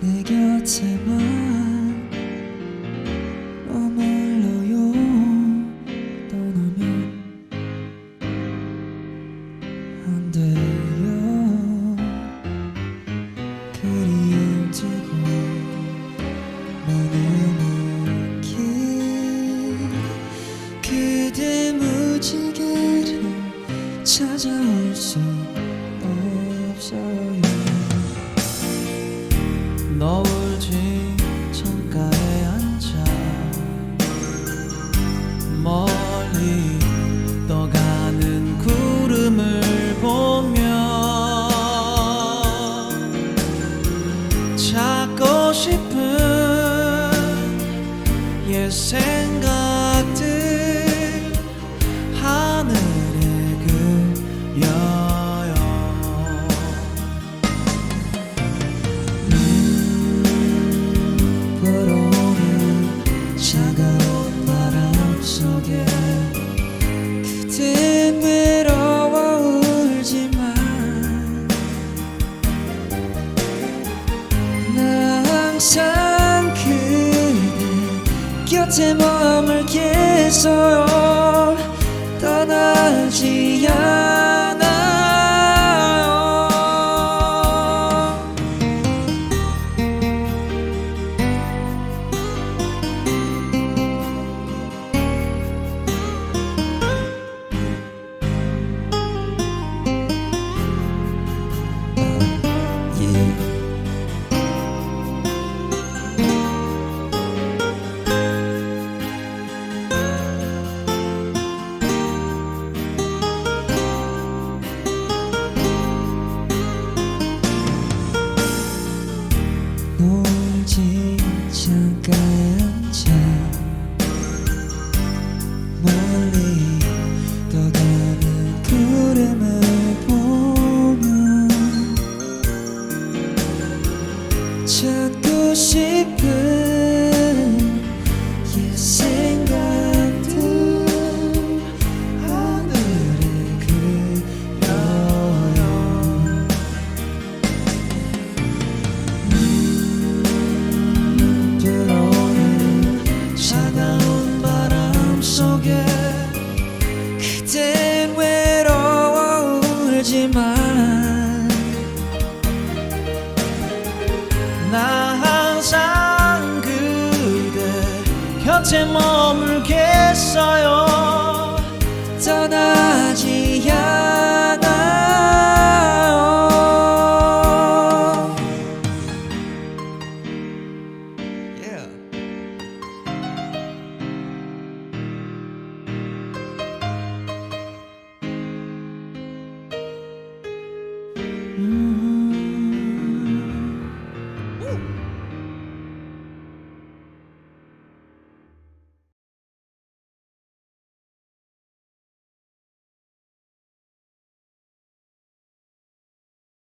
내 곁에만 너울 지천가에 앉아 멀리 떠가는 구름을 보며 찾고 싶은 옛 생각 항상 그대 곁에 머물겠어요. 곁에 머물겠어요. 떠나지